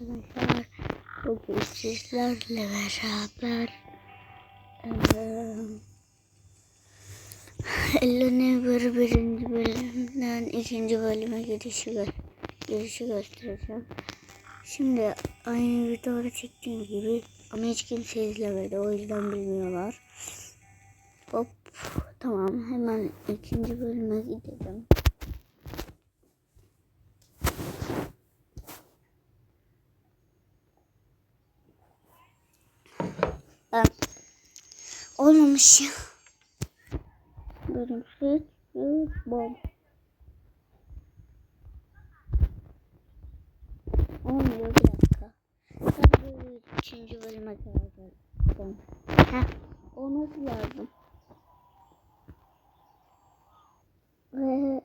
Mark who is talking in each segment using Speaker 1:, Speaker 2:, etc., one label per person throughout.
Speaker 1: arkadaşlar. Bugün sizlerle beraber eee Ellerine bir birinci bölümden ikinci bölüme girişi, gö girişi göstereceğim. Şimdi aynı videoda çektiğim gibi ama hiç kimse izlemedi o yüzden bilmiyorlar. Hop tamam hemen ikinci bölüme gidelim. Ben Bölüm hiç bom. Olmuyor bir dakika. Ben böyle üçüncü bölüme geldim. Heh, olması lazım. Ve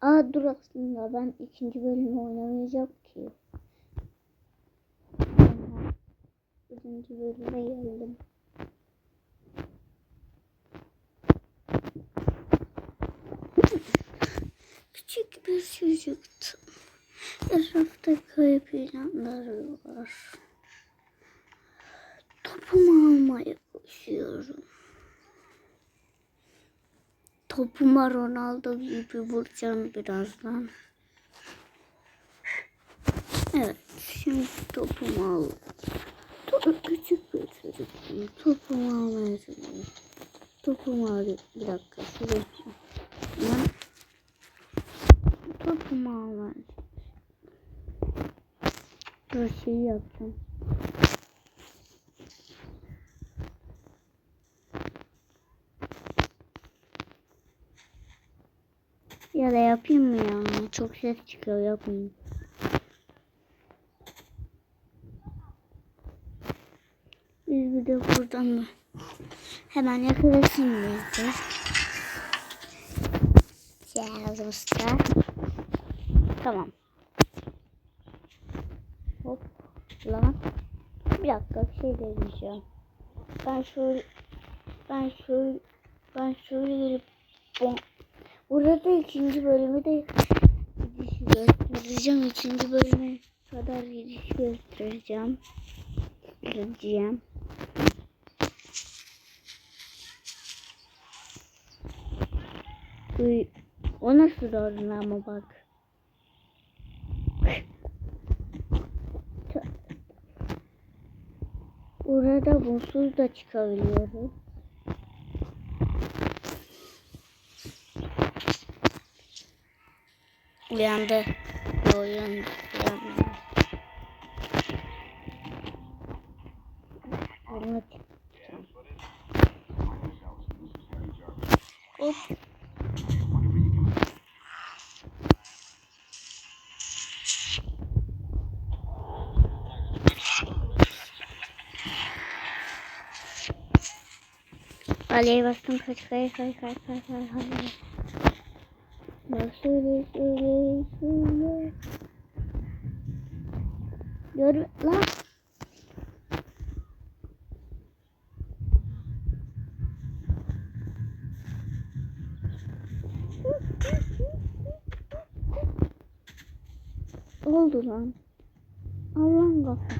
Speaker 1: Aa dur aslında ben ikinci bölümü oynamayacağım ki. 3. bölüme geldim. Küçük bir çocuktu. Etrafta kayıp ilanları var. Topumu almaya koşuyorum. Topuma Ronaldo gibi vuracağım birazdan. Evet, şimdi topumu aldım. Küçük bir çocuktum. Topumu almaya çalışıyorum. Topumu al. Bir dakika, şuraya. Ben topumu almaya Dur şeyi yapacağım. Ya da yapayım mı ya? Çok ses çıkıyor yapmayayım. Biz buradan mı? Hemen yakalasın bizdir. Yazmışlar. Tamam. Hop. Lan. Bir dakika bir şey deneyeceğim. Ben şöyle ben şöyle ben şöyle gelip. Burada ikinci bölümü de gidişi göstereceğim. İkinci bölüme kadar gidiş göstereceğim. Göstereceğim. Uy, O nasıl doğru ama bak. Burada bunsuz da çıkabiliyoruz. Uyandı. Uyandı. Uyandı. Hop. Aleye bastım kaç kaç kaç kaç kaç kaç kaç. Bak söyle söyle söyle. Gör lan. Oldu lan. Allah'ın kafa.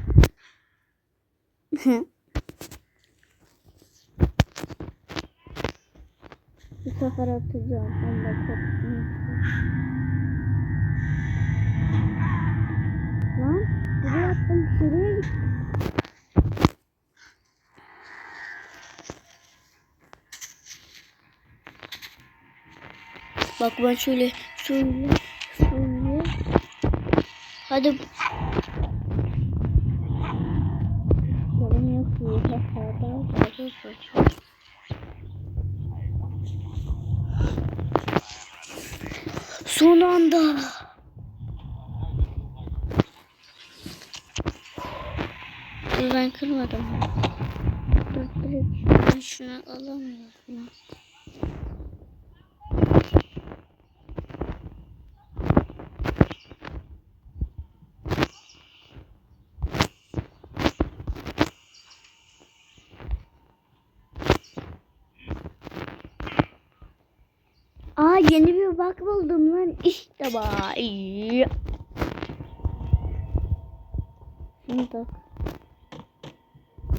Speaker 1: Bu sefer atacağım. Allah korusun. Lan buraya attım şuraya git. Bak ben şöyle şöyle şöyle. Hadi. Sorun yok. Yukarıda. Yukarıda. Son anda. Ben kırmadım. Ben şunu alamıyorum. Yeni bir bak buldum lan. İşte bak. Bunu da.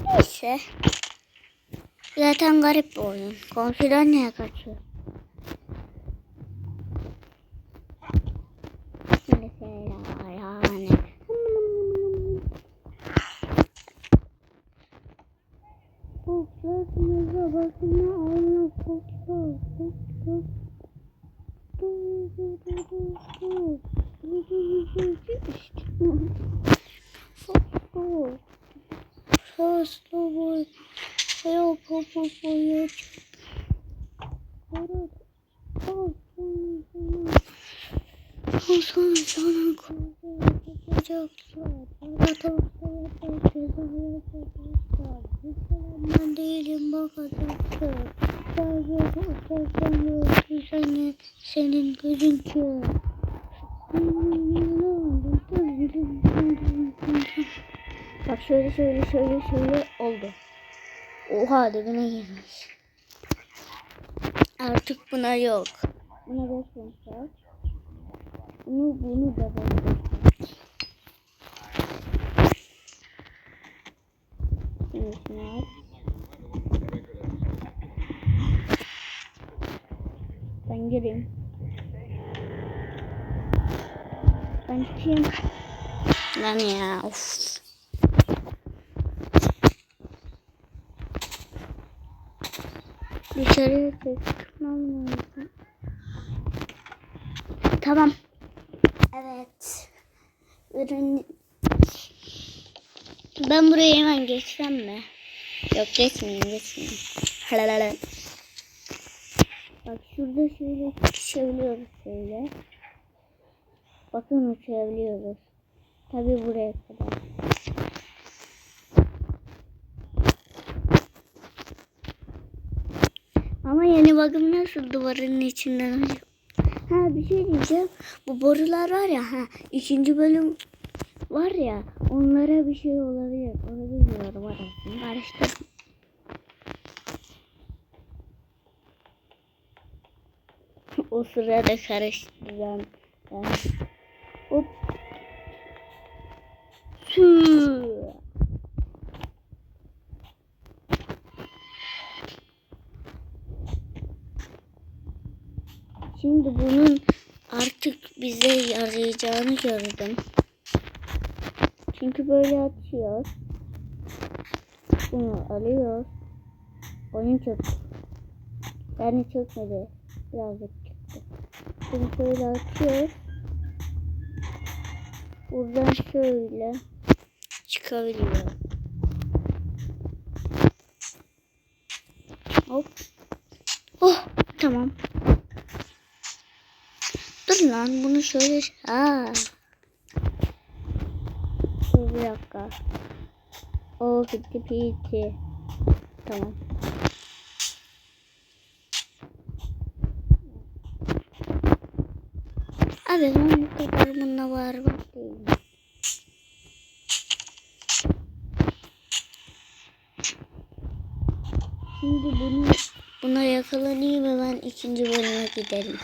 Speaker 1: Neyse. Zaten garip bir oyun. Komşudan niye kaçıyor? Mesela yani. Koklasınıza bakın ağına kokla kokla. Ben değilim bakacaklar. Sadece senin gözünkü. Bak şöyle şöyle şöyle şöyle oldu. Oha dibine girmiş. Artık buna yok. Buna basmışlar. Bunu bunu da basmışlar. Şimdi şunu Ben gireyim. Ben çıkayım. Lan ya of. Dışarıya çıkmam lazım. Tamam. Evet. Ürün... Ben buraya hemen geçsem mi? Yok geçmeyeyim geçmeyeyim. Halalala. Bak şurada şöyle çıkabiliyoruz şöyle. Bakın uçabiliyoruz. Tabi buraya kadar. Ama yeni bakım nasıl duvarın içinden? Ha bir şey diyeceğim. Bu borular var ya ha ikinci bölüm var ya onlara bir şey olabilir. Onu bilmiyorum arasını karıştırdım. O sırada karıştıran ben. Hop. Sü. Şimdi bunun artık bize yarayacağını gördüm. Çünkü böyle atıyor. Bunu alıyor. Oyun çöktü. Yani çökmedi. Birazcık. Şimdi şöyle atıyor. Buradan şöyle çıkabiliyor. Hop. Oh tamam. Dur lan bunu şöyle... Aa. Dur bir dakika. O gitti piti. Tamam. Abi ben bu kadar bununla bağırmak değilim. Şimdi bunu buna yakalanayım ve ben ikinci bölüme gidelim.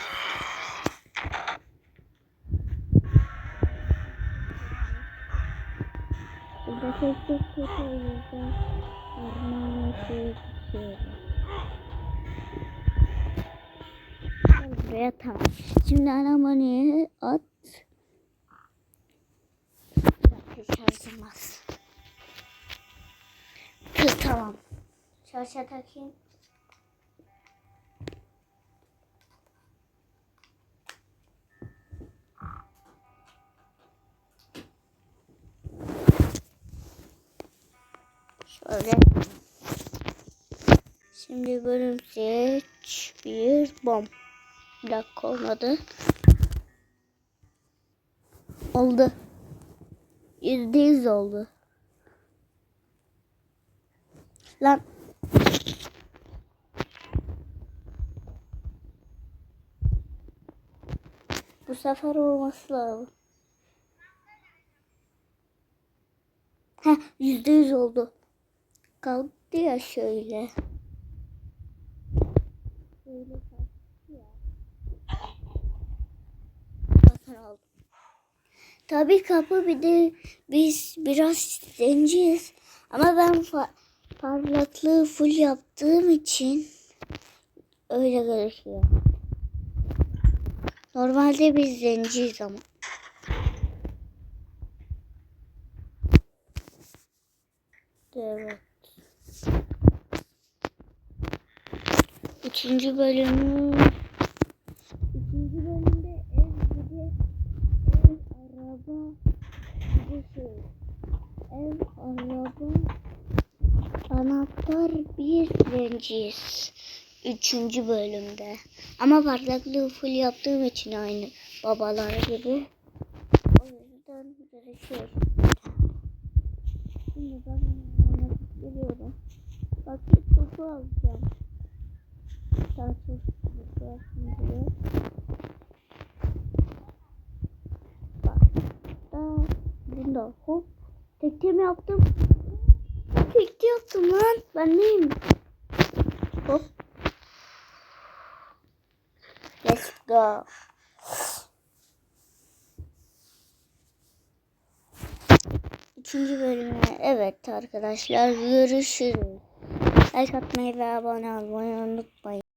Speaker 1: Burada çok çok kötü o yüzden orman Buraya tamam. Şimdi arabanı at. Şarjım az. Tamam. Şarja takayım. Şöyle. Şimdi bölüm seç bir bom. Bir dakika olmadı. Oldu. Yüzde yüz oldu. Lan. Bu sefer olması lazım. Heh, yüzde yüz oldu. Kalktı ya. Şöyle kalktı ya. Zaten aldım. Tabii kapı bir de biz biraz zenciyiz. Ama ben parlaklığı full yaptığım için öyle gözüküyor. Normalde biz zenciyiz ama. Evet. Üçüncü bölümü İkinci bölümde ev bir de ev araba bir de şey ev araba anahtar bir zenciyiz. Üçüncü bölümde. Ama parlaklığı full yaptığım için aynı babalar gibi. O yüzden görüşüyoruz. Şimdi ben geliyorum. Bak bir topu alacağım. Yapsın diye. Bak. Daha bunda hop. Tekte mi yaptım? Tekte yaptım lan. Ben neyim? Let's go. Üçüncü bölüme evet arkadaşlar görüşürüz. Like atmayı ve abone olmayı unutmayın.